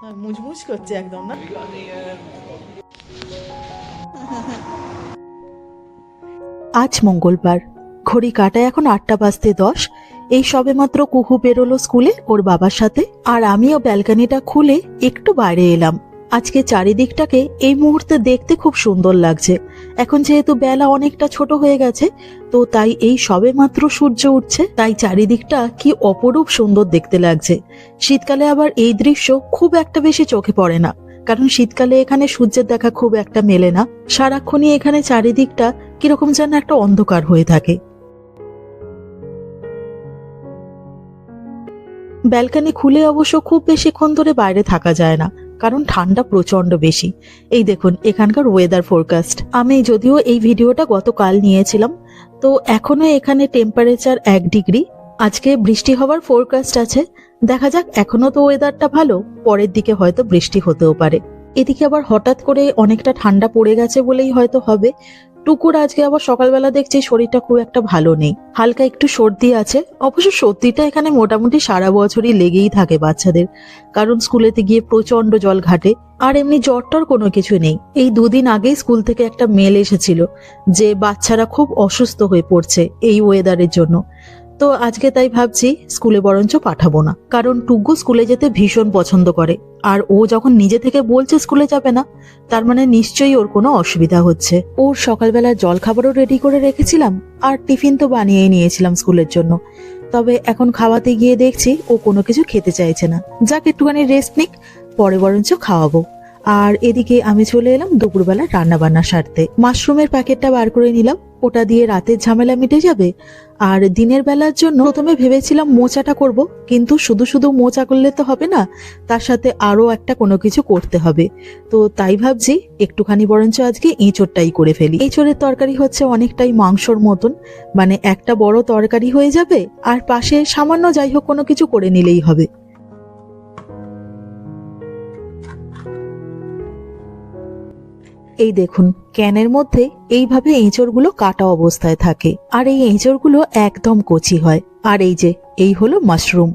হ্যাঁ, একদম না? আজ মঙ্গলবার। ঘড়ি কাটায় এখন আটটা বাজতে দশ। এই সবে মাত্র কুহু বেরোলো স্কুলে ওর বাবার সাথে। আর আমিও ব্যালকানিটা খুলে একটু বাইরে এলাম। আজকে চারিদিকটাকে এই মুহূর্তে দেখতে খুব সুন্দর লাগছে। এখন যেহেতু বেলা অনেকটা ছোট হয়ে গেছে, তো তাই এই সবে মাত্র সূর্য উঠছে, তাই চারিদিকটা কি অপরূপ সুন্দর দেখতে লাগছে। শীতকালে আবার এই দৃশ্য খুব একটা বেশি চোখে পড়ে না, কারণ শীতকালে এখানে সূর্যের দেখা খুব একটা মেলে না। সারাক্ষণই এখানে চারিদিকটা কীরকম যেন একটা অন্ধকার হয়ে থাকে। ব্যালকানি খুলে অবশ্য খুব বেশিক্ষণ ধরে বাইরে থাকা যায় না। কারণ ঠান্ডা প্রচণ্ড বেশি। এই দেখুন, এখানকার ওয়েদার ফোরকাস্ট আমি যদিও এই ভিডিওটা গতকাল নিয়েছিলাম, তো এখনও এখানে টেম্পারেচার এক ডিগ্রি আজকে বৃষ্টি হওয়ার ফোরকাস্ট আছে। দেখা যাক, এখনও তো ওয়েদারটা ভালো, পরের দিকে হয়তো বৃষ্টি হতেও পারে। এদিকে আবার হঠাৎ করে অনেকটা ঠান্ডা পড়ে গেছে বলেই হয়তো হবে। টুকুর আজকে আবার সকালবেলা দেখছি শরীরটা খুব একটা ভালো নেই। হালকা একটু সর্দি আছে। অবশ্য সর্দিটা এখানে মোটামুটি সারা বছরই লেগেই থাকে বাচ্চাদের। কারণ স্কুলেতে গিয়ে প্রচণ্ড জল ঘাটে। আর এমনি জ্বরটর কোনো কিছু নেই। এই দুদিন আগেই স্কুল থেকে একটা মেল এসেছিল যে বাচ্চারা খুব অসুস্থ হয়ে পড়ছে এই ওয়েদারের জন্য। তো আজকে তাই ভাবছি স্কুলে বরঞ্চ পাঠাবো না। কারণ টুগু স্কুলে যেতে ভীষণ পছন্দ করে। আর ও যখন নিজে থেকে বলছে স্কুলে যাবে না, তার মানে নিশ্চয়ই ওর কোনো অসুবিধা হচ্ছে। ওর সকালবেলা জল খাবারও রেডি করে রেখেছিলাম আর টিফিন তো বানিয়েই নিয়েছিলাম স্কুলের জন্য। তবে এখন খাওয়াতে গিয়ে দেখছি ও কোনো কিছু খেতে চাইছে না। যাক, একটুখানি রেস্ট নিক, পরে বরঞ্চ খাওয়াবো। আর এদিকে আমি চলে এলাম দুপুরবেলা রান্না বান্না সারতে। মাশরুমের প্যাকেটটা বার করে নিলাম। ওটা দিয়ে রাতের ঝামেলা মিটে যাবে। আর দিনের বেলার জন্য প্রথমে ভেবেছিলাম মোচাটা করব, কিন্তু শুধু শুধু মোচা করলে তো হবে না, তার সাথে আরও একটা কোনো কিছু করতে হবে। তো তাই ভাবছি একটুখানি বরঞ্চ আজকে এঁচোড়টাই করে ফেলি। এঁচোড়ের তরকারি হচ্ছে অনেকটাই মাংসর মতন মানে একটা বড় তরকারি হয়ে যাবে, আর পাশে সামান্য যাই হোক কোনো কিছু করে নিলেই হবে। এই দেখুন, ক্যানের মধ্যে এইভাবে এঁচড়গুলো কাটা অবস্থায় থাকে। আর এই এঁচড়গুলো একদম কচি হয়। আর এই যে, এই হলো মাশরুম।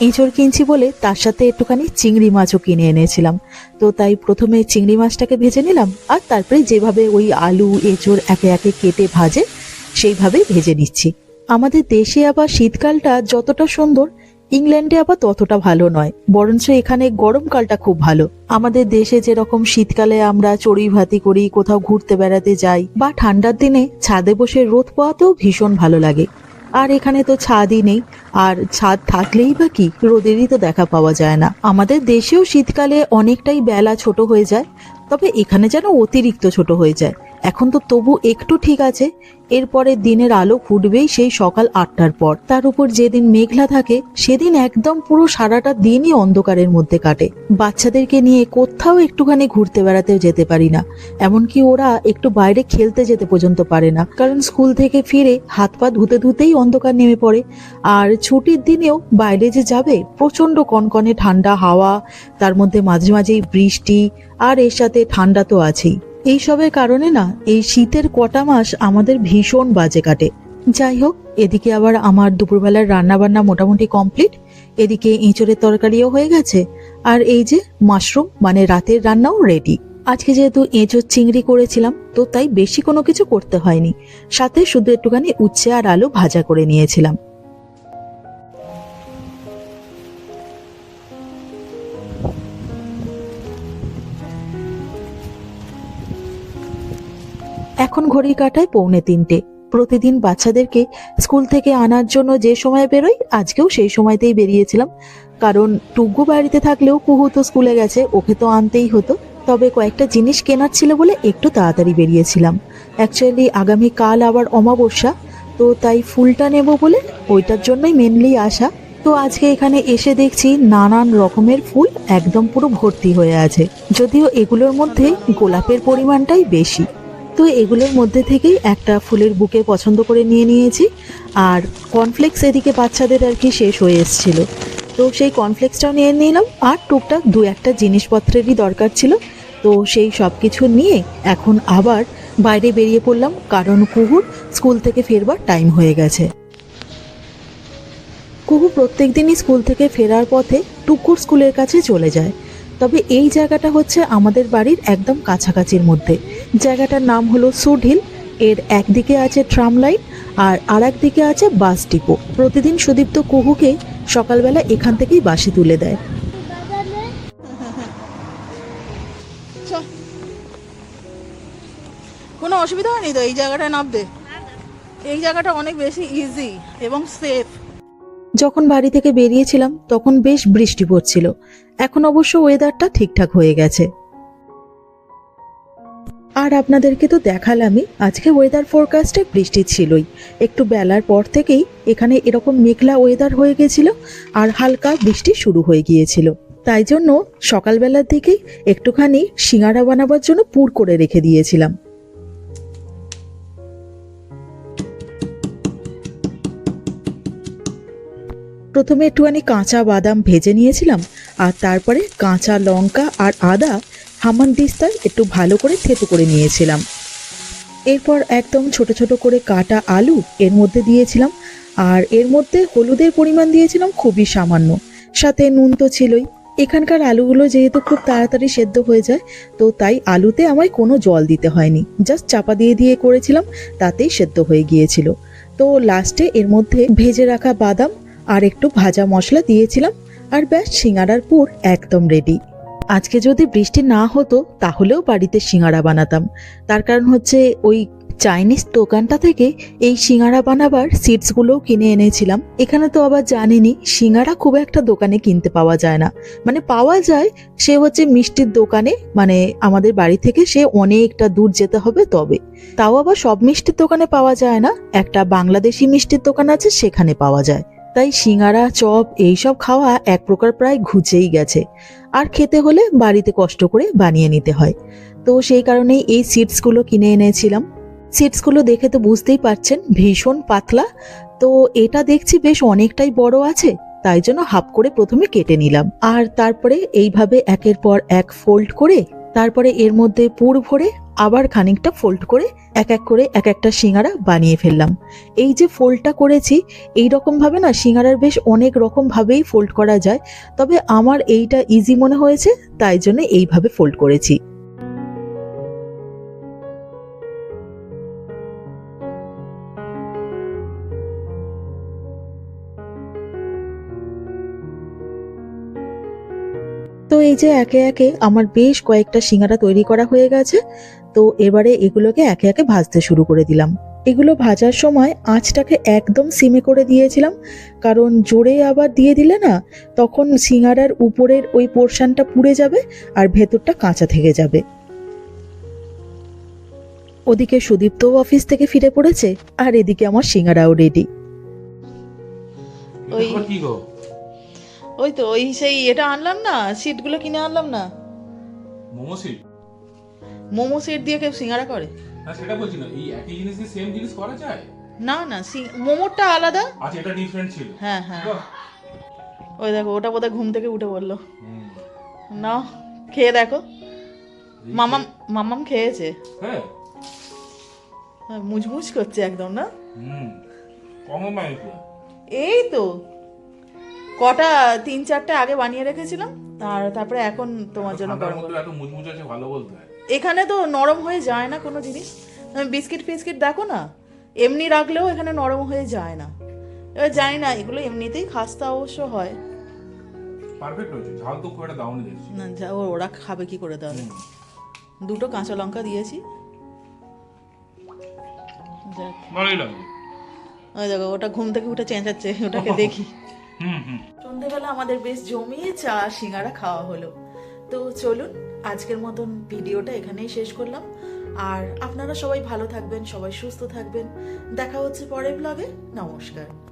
এঁচড় কিনছি বলে তার সাথে একটুখানি চিংড়ি মাছও কিনে এনেছিলাম। তো তাই প্রথমে চিংড়ি মাছটাকে ভেজে নিলাম, আর তারপরে যেভাবে ওই আলু, এঁচড় একে একে কেটে ভাজে সেইভাবেই ভেজে নিচ্ছি। আমাদের দেশে আবার শীতকালটা যতটা সুন্দর ইংল্যান্ডে আবার ততটা ভালো নয়, বরঞ্চ এখানে গরমকালটা খুব ভালো। আমাদের দেশে যেরকম শীতকালে আমরা চড়ুই ভাতি করি, কোথাও ঘুরতে বেড়াতে যাই, বা ঠান্ডার দিনে ছাদে বসে রোদ পোয়াতেও ভীষণ ভালো লাগে। আর এখানে তো ছাদই নেই, আর ছাদ থাকলেই বা কি, রোদেরই তো দেখা পাওয়া যায় না। আমাদের দেশেও শীতকালে অনেকটাই বেলা ছোট হয়ে যায়, তবে এখানে যেন অতিরিক্ত ছোট হয়ে যায়। এখন তো তবু একটু ঠিক আছে। এরপরে দিনের আলো ফুটবেই সেই সকাল আটটার পর। তার উপর যেদিন মেঘলা থাকে, সেদিন একদম পুরো সারাটা দিনই অন্ধকারের মধ্যে কাটে। বাচ্চাদেরকে নিয়ে কোথাও একটুখানি ঘুরতে বেড়াতেও যেতে পারি না। এমনকি ওরা একটু বাইরে খেলতে যেতে পর্যন্ত পারে না। কারণ স্কুল থেকে ফিরে হাত পা ধুতে ধুতেই অন্ধকার নেমে পড়ে। আর ছুটির দিনেও বাইরে যে যাবে প্রচণ্ড কনকনে ঠান্ডা হাওয়া, তার মধ্যে মাঝে মাঝেই বৃষ্টি, আর এর সাথে ঠান্ডা তো আছেই। এইসবের কারণে না, এই শীতের কটা মাস আমাদের ভীষণ বাজে কাটে। যাই হোক, এদিকে আবার আমার দুপুরবেলার রান্না বান্না মোটামুটি কমপ্লিট, এদিকে এঁচড়ের তরকারিও হয়ে গেছে, আর এই যে মাশরুম মানে রাতের রান্নাও রেডি আজকে যেহেতু এঁচড় চিংড়ি করেছিলাম, তো তাই বেশি কোনো কিছু করতে হয়নি। সাথে শুধু একটুখানি উচ্ছে আর আলু ভাজা করে নিয়েছিলাম। এখন ঘড়ি কাটায় পৌনে তিনটে। প্রতিদিন বাচ্চাদেরকে স্কুল থেকে আনার জন্য যে সময় বেরোই আজকেও সেই সময়তেই বেরিয়েছিলাম। কারণ টুগ্গু বাড়িতে থাকলেও কুহু তো স্কুলে গেছে, ওকে তো আনতেই হতো। তবে কয়েকটা জিনিস কেনার ছিল বলে একটু তাড়াতাড়ি বেরিয়েছিলাম। অ্যাকচুয়ালি আগামী কাল আবার অমাবস্যা, তো তাই ফুলটা নেব বলে ওইটার জন্যই মেনলি আসা। তো আজকে এখানে এসে দেখছি নানান রকমের ফুল, একদম পুরো ভর্তি হয়ে আছে। যদিও এগুলোর মধ্যে গোলাপের পরিমাণটাই বেশি। তো এগুলোর মধ্যে থেকেই একটা ফুলের বুকে পছন্দ করে নিয়ে নিয়েছি। আর কর্নফ্লেক্স এদিকে বাচ্চাদের আর কি শেষ হয়ে এসেছিল। তো সেই কর্নফ্লেক্সটাও নিয়ে নিলাম। আর টুকটাক দু একটা জিনিসপত্রেরই দরকার ছিল। তো সেই সব কিছু নিয়ে এখন আবার বাইরে বেরিয়ে পড়লাম। কারণ কুহুর স্কুল থেকে ফেরবার টাইম হয়ে গেছে। কুহু প্রত্যেক দিনই স্কুল থেকে ফেরার পথে টুকুর স্কুলের কাছে চলে যায়। তবে এই জায়গাটা হচ্ছে আমাদের বাড়ির একদম কাছাকাছির মধ্যে। জায়গাটার নাম হলো সুঢিল, এর একদিকে আছে ট্রাম লাইন আর আর একদিকে আছে বাস ডিপো। প্রতিদিন সুদীপ্ত কুহুকে সকালবেলা এখান থেকেই বাসে তুলে দেয়। কোনো অসুবিধা হয়নি তো? এই জায়গাটা নামতে? এই জায়গাটা অনেক বেশি ইজি এবং সেফ যখন বাড়ি থেকে বেরিয়েছিলাম, তখন বেশ বৃষ্টি পড়ছিল। এখন অবশ্য ওয়েদারটা ঠিকঠাক হয়ে গেছে। আর আপনাদেরকে তো দেখালামই, আজকে ওয়েদার ফোরকাস্টে বৃষ্টি ছিলই। একটু বেলার পর থেকেই এখানে এরকম মেঘলা ওয়েদার হয়ে গেছিল আর হালকা বৃষ্টি শুরু হয়ে গিয়েছিল। তাই জন্য সকালবেলার দিকেই একটুখানি সিঙ্গারা বানাবার জন্য পুর করে রেখে দিয়েছিলাম। প্রথমে একটুখানি কাঁচা বাদাম ভেজে নিয়েছিলাম, আর তারপরে কাঁচা লঙ্কা আর আদা হামান দিস্তায় একটু ভালো করে থেতো করে নিয়েছিলাম। এরপর একদম ছোট ছোট করে কাটা আলু এর মধ্যে দিয়েছিলাম, আর এর মধ্যে হলুদের পরিমাণ দিয়েছিলাম খুবই সামান্য। সাথে নুন তো ছিলই। এখানকার আলুগুলো যেহেতু খুব তাড়াতাড়ি সেদ্ধ হয়ে যায়, তো তাই আলুতে আমায় কোনো জল দিতে হয়নি। জাস্ট চাপা দিয়ে দিয়ে করেছিলাম, তাতেই সেদ্ধ হয়ে গিয়েছিল। তো লাস্টে এর মধ্যে ভেজে রাখা বাদাম আর একটু ভাজা মশলা দিয়েছিলাম, আর ব্যাস সিঙ্গারার পুর একদম রেডি আজকে যদি বৃষ্টি না হতো, তাহলেও বাড়িতে সিঙ্গারা বানাতাম। তার কারণ হচ্ছে ওই চাইনিজ দোকানটা থেকে এই সিঙ্গারা বানাবার সিডসগুলোও কিনে এনেছিলাম। এখানে তো আবার জানেনি, সিঙ্গারা খুব একটা দোকানে কিনতে পাওয়া যায় না। মানে পাওয়া যায়, সে হচ্ছে মিষ্টির দোকানে মানে আমাদের বাড়ি থেকে সে অনেকটা দূর যেতে হবে তবে। তাও আবার সব মিষ্টির দোকানে পাওয়া যায় না, একটা বাংলাদেশি মিষ্টির দোকান আছে, সেখানে পাওয়া যায়। তাই সিঙ্গারা, চপ এইসব খাওয়া এক প্রকার প্রায় ঘুচেই গেছে। আর খেতে হলে বাড়িতে কষ্ট করে বানিয়ে নিতে হয়। তো সেই কারণেই এই সিডসগুলো কিনে এনেছিলাম। সিডসগুলো দেখে তো বুঝতেই পারছেন, ভীষণ পাতলা। তো এটা দেখছি বেশ অনেকটাই বড় আছে, তাই জন্য হাফ করে প্রথমে কেটে নিলাম। আর তারপরে এইভাবে একের পর এক ফোল্ড করে, তারপরে এর মধ্যে পুর ভরে আবার খানিকটা ফোল্ড করে এক এক করে এক একটা সিঙ্গারা বানিয়ে ফেললাম। এই যে ফোল্ডটা করেছি, এই রকম ভাবে না সিঙ্গারার বেশ অনেক রকম ভাবেই ফোল্ড করা যায়, তবে আমার এইটা ইজি মনে হয়েছে, তাই জন্য এইভাবে ফোল্ড করেছি। তো এই যে একে একে আমার বেশ কয়েকটা সিঙ্গারা তৈরি করা হয়ে গেছে তো এবারে এগুলোকে একে একে ভাজতে শুরু করে দিলাম। এগুলো ভাজার সময় আঁচটাকে একদম সিমে করে দিয়েছিলাম কারণ জোরে আবার দিয়ে দিলে না তখন সিঙ্গারার উপরের ওই পোর্শনটা পুড়ে যাবে আর ভেতরটা কাঁচা থেকে যাবে। ওদিকে সুদীপ্তও অফিস থেকে ফিরে পড়েছে আর এদিকে আমার সিঙ্গারাও রেডি ওই- ওই তো ওই সেই এটা আনলাম না সিটগুলো কিনে আনলাম না। মোমো সিট মোমো সেট দিয়ে কেউ সিঙ্গারা করে? না সেটা বলছি না। এই একই জিনিস দিয়ে সেম জিনিস করা যায়? না না সি- মোমোরটা আলাদা। আচ্ছা এটা ডিফারেন্ট ছিল। হ্যাঁ হ্যাঁ। ওই দেখো ওটা বোধহয় ঘুম থেকে উঠে বলল। না খেয়ে দেখো। মামাম মামাম খেয়েছে। হ্যাঁ। হ্যাঁ, মুচমুচ করছে একদম না? হুম। এই তো। কটা তিন চারটে আগে বানিয়ে রেখেছিলাম। আর তারপরে এখন তোমার জন্য গরম এত মুচমুচ আছে ভালো বলতে হয়। এখানে তো নরম হয়ে যায় না কোনো জিনিস। বিস্কিট ফিস্কিট দেখো না এমনি রাখলেও এখানে নরম হয়ে যায় না। এবার জানি না এগুলো এমনিতেই খাস্তা অবশ্য হয়। পারফেক্ট হয়েছে ঝাল তো খুব একটা দাউনি দেখছি না যা ও- ওরা খাবে কি করে তাহলে? দুটো কাঁচা লঙ্কা দিয়েছি। ভালোই লাগবে ওই দেখো ওটা ঘুম থেকে উঠে চেঁচাচ্ছে ওটাকে দেখি। হুম আমাদের বেশ জমিয়ে চা সিঙ্গারা খাওয়া হলো। তো চলুন আজকের মতন ভিডিওটা এখানেই শেষ করলাম। আর আপনারা সবাই ভালো থাকবেন, সবাই সুস্থ থাকবেন। দেখা হচ্ছে পরের ব্লগে নমস্কার।